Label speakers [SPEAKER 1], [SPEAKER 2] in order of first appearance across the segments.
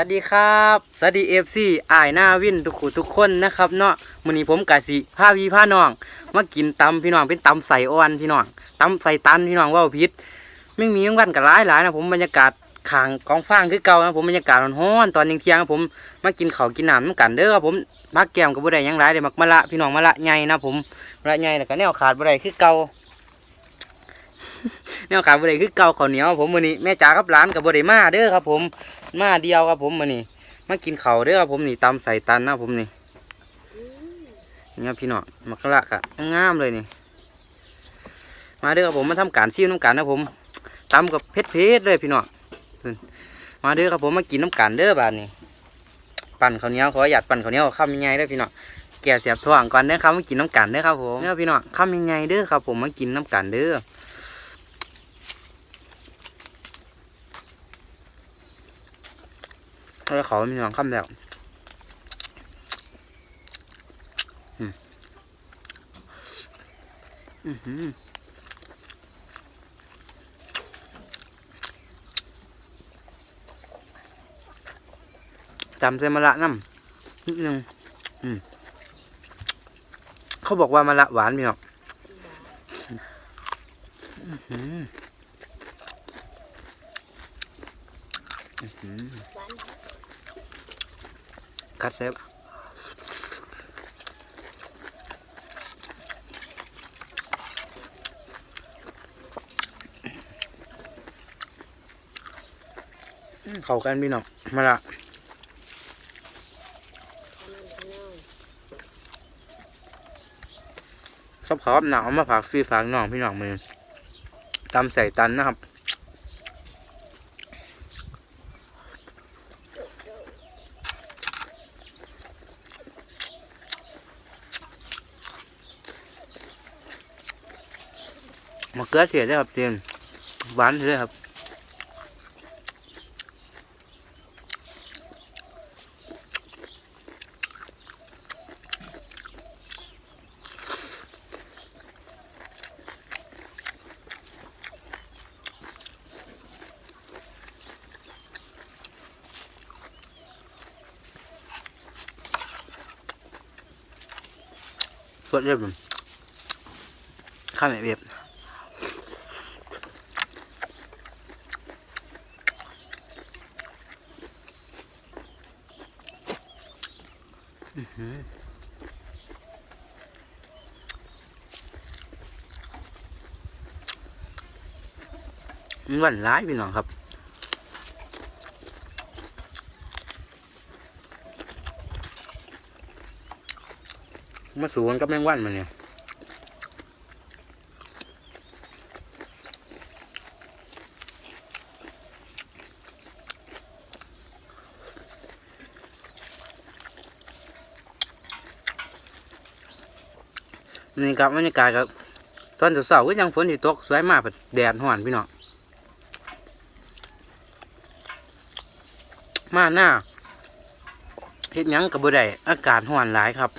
[SPEAKER 1] วัสดีครับ สวัสดีเอฟซีอายหน้าวินทุกคู่ทุกคนนะครับเนาะมื้อนี้ผมกะสิพาพี่พาน้องมากินตำพี่น้องเป็นตำใส่อ่อนพี่น้องตำใส่ตันพี่น้องว่าผิดไม่มีวันกันหลายหลายๆนะผมบรรยากาศขางกองฟางคือเก่านะผมบรรยากาศร้อนตอนเที่ยงๆนะผมมากินข้าวกินน้ำนำกันเด้อครับผมพักแก้มกับบ่ได้ยังหลายเด้มักมะละพี่น้องมะละใหญ่นะผมมะละใหญ่แล้วก็แนวขาดบ่ได้คือเก่า แนวขาดบ่ได้คือเก่าข้าวเหนียวผมมื้อนี้แม่จ๋ากับหลานกับบ่ได้มาเด้อครับ ผมมาเดียวครับผมมื้อนี้มากินเข้าเด้อครับผมนี่ตำใส่ตันนะผมนี่เนี่ครับพี่น้องมักละค่ะงามเลยนี่ มาเด้อครับผมมาทำการซีมน้ำกันนะผมตำกับเพชรเพชรเลยพี่น้องมาเด้อครับผมมากินน้ำกันเด้อบานนี้ปั่นข้าวเหนียวขอหยัดปั่นข้าวเหนียวข้ามยังไงเด้อพี่น้องแก่เสียบถ่วงก่อนเด้อครับมากินน้ำกันเด้อครับผมเด้อพี่น้องข้ามยังไงเด้อครับผมมากินน้ำกันเด้อ แล้วเขามีหลังคำแล้วอืมอื้อหือจำเส้นมะละน้ำนิดนึงอืมเขาบอกว่ามะละหวานมีหรอกอื้อหืออื้อหือ กัดเซฟเข้ากันพี่น้องมาละชอบเขาหนาวมาฝากฟีฝากน้องพี่น้องมือตำใส่ตันนะครับ มะเขือเทศด้วครับเตียนหวานเลยครับสดเรียบข้าวแม่เบียบ หวานร้ายพี่น้องครับมาสูงกับแมงวันมาเนี่ย นี่ครับบรรยากาศครับตอนเสาร์ก็ยังฝนอยู่ตกสวยมากแบบแดดห่อนพี่น้องมาหน้าเฮ็ดยังกับบ่ได้อากาศห่อนหลายครับ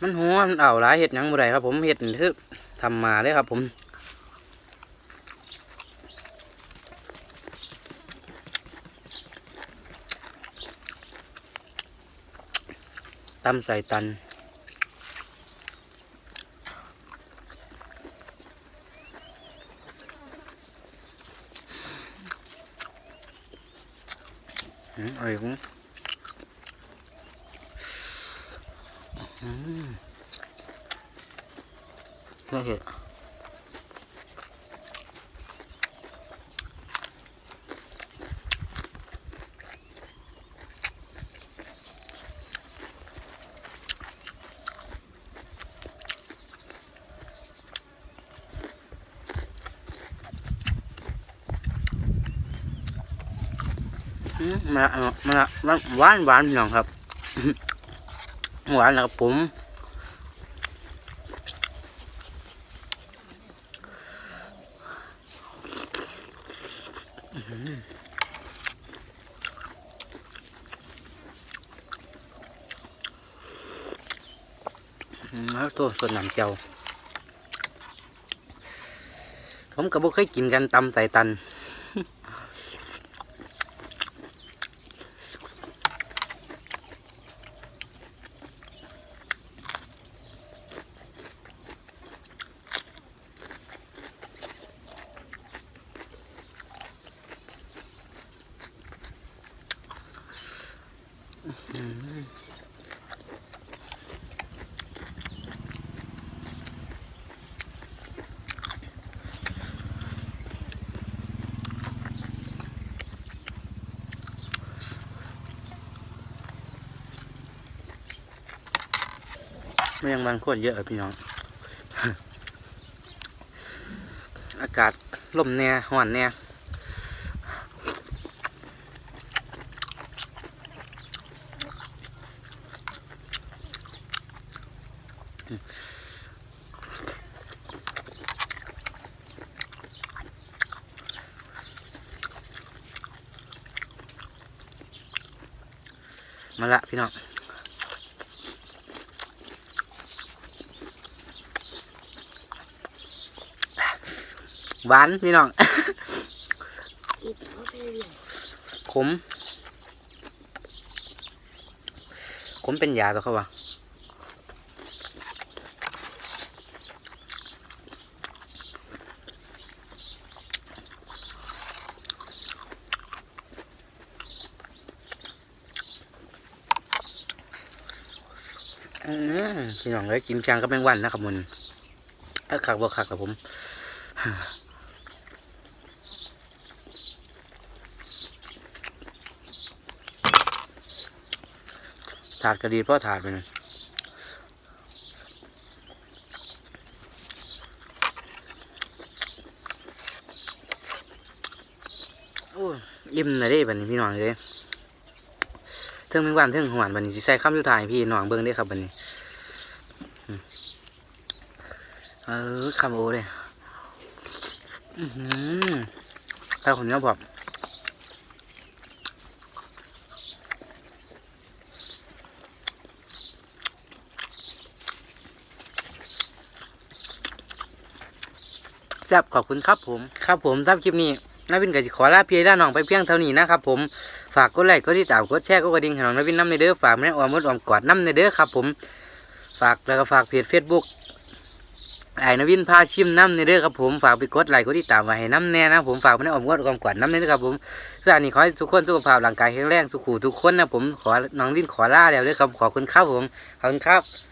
[SPEAKER 1] มันร้อนมันเอาหลายเฮ็ดยังบ่ได้ครับ ผมเฮ็ดนี่คือทำมาเลยครับ ผมตำใส่ตัน อร่อยคุ้มอืมน่าเห็น มมาละมาละหวานหวานพี่น้องครับ หวานนะครับผมมแล้วตัวส่วนน้ำเจ้า ผมกับบุเคยกินกันตำใส่ตัน ไม่ยังบางคนเยอะอะพี่น้อง อากาศลมแน่ห่อนแน่มาละพี่น้อง หวานพี่น้อง
[SPEAKER 2] อีกเอาไปเรียน
[SPEAKER 1] ขม ขมเป็นยาตัวเขาวะอืมพี่น้องเลยกินจางก็แมงวันนะครับมันถ้าขักบ่ขักกับผม ถาดก็ดีเพราะถาดไปนะโอ้ยิ่มเลยเด้บัดนี้พี่น้องเลยเทิงแมงวันเทิงหวานบัดนี้สิใส่ข้ามยุทธายพี่น้องเบิ่งได้ครับบัดนี้อืมเออคำโอเลย อือหือข้าคนนี้บอก แซ่บขอบคุณครับผมครับผมสำหรับคลิปนี้นาวินก็จะขอลาเพี่ด้านน้องไปเพียงเท่านี้นะครับผมฝากกดไลค์กดติดตามกดแชร์กดกระดิ่งให้น้องนาวินน้ำในเด้อฝากแม่ออมมดออมกอดน้ำในเด้อครับผมฝากแล้วก็ฝากเพจเฟซบุ๊กไอ้นาวินพาชิมน้ำในเด้อครับผมฝากไปกดไลค์กดติดตามไว้ให้น้ำแน่นะผมฝากแม่ออมมดออมกอดน้ำในเด้อครับผมส่วนอันนี้ขอให้ทุกคนสุขภาพร่างกายแข็งแรงสุขุทุกคนนะผมขอน้องวินขอลาแล้วเด้อครับขอบคุณครับผมขอบคุณครับ